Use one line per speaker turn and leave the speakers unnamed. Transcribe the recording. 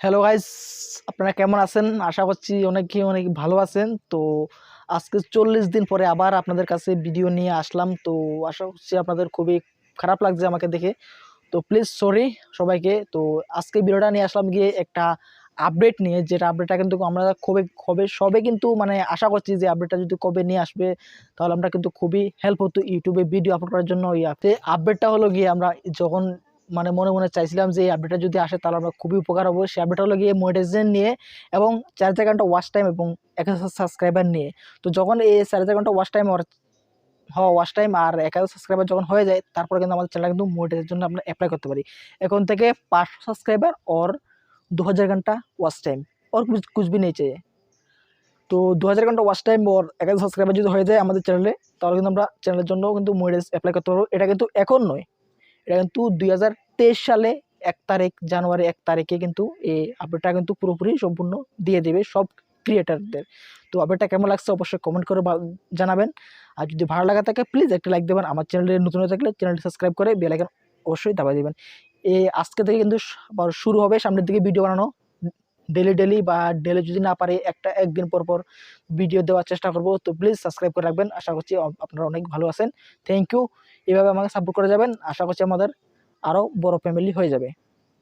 Hello guys আপনারা কেমন আছেন? আশা করছি অনেকে অনেক ভালো আছেন। তো আজকে চল্লিশ দিন পরে আবার আপনাদের কাছে ভিডিও নিয়ে আসলাম। তো আশা করছি আপনাদের খুবই খারাপ লাগছে আমাকে দেখে। তো প্লিজ সরি সবাইকে। তো আজকে ভিডিওটা নিয়ে আসলাম গিয়ে একটা আপডেট নিয়ে। যেটা আপডেটটা কিন্তু আমরা খুবই কবে সবে কিন্তু মানে আশা করছি যে আপডেটটা যদি কবে নিয়ে আসবে, তাহলে আমরা কিন্তু খুবই হেল্প হতো ইউটিউবে ভিডিও আপলোড করার জন্য। ওই আপডেটটা হলো গিয়ে আমরা যখন মানে মনে মনে চাইছিলাম যে এই আপডেটটা যদি আসে তাহলে আমরা খুবই উপকার হব। সেই আপডেটটা হলো গিয়ে মনিটাইজেশন নিয়ে এবং চার চার ঘণ্টা ওয়াচ টাইম এবং এক হাজার সাবস্ক্রাইবার নিয়ে। তো যখন এই চার চার ঘণ্টা ওয়াচ টাইম হওয়া ওয়াচ টাইম আর এক হাজার সাবস্ক্রাইবার যখন হয়ে যায়, তারপরে কিন্তু আমাদের চ্যানেল কিন্তু মোটিভের জন্য আমরা অ্যাপ্লাই করতে পারি। এখন থেকে পাঁচশো সাবস্ক্রাইবার ওর দু হাজার ঘণ্টা ওয়াচ টাইম ওর ভি নেই চাই। তো দু হাজার ঘণ্টা ওয়াচ টাইম ওর এক হাজার সাবস্ক্রাইবার যদি হয়ে যায় আমাদের চ্যানেলে তাহলে কিন্তু আমরা চ্যানেলের জন্য কিন্তু মোটিভেজ অ্যাপ্লাই করতে পারব। এটা কিন্তু এখন নয়। এটা কিন্তু দুই হাজার তেইশ সালে এক তারিখ, জানুয়ারি এক তারিখে কিন্তু এই আপডেটটা কিন্তু পুরোপুরি সম্পূর্ণ দিয়ে দেবে সব ক্রিয়েটারদের তো আপডেটটা কেমন লাগছে অবশ্যই কমেন্ট করে জানাবেন। আর যদি ভালো লাগা থাকে প্লিজ একটা লাইক দেবেন। আমার চ্যানেলে নতুন হয়ে থাকলে চ্যানেলটি সাবস্ক্রাইব করে বেল আইকন অবশ্যই দাবাই দেবেন। এই আজকে থেকে কিন্তু আবার শুরু হবে সামনের দিকে ভিডিও বানানো। ডেলি ডেলি বা ডেলি যদি না পারে, একটা একদিন পর পর ভিডিও দেওয়ার চেষ্টা করব। তো প্লিজ সাবস্ক্রাইব করে রাখবেন। আশা করছি আপনারা অনেক ভালো আছেন। থ্যাংক ইউ এভাবে আমাকে সাপোর্ট করে যাবেন। আশা করছি আমাদের আরও বড় ফ্যামিলি হয়ে যাবে।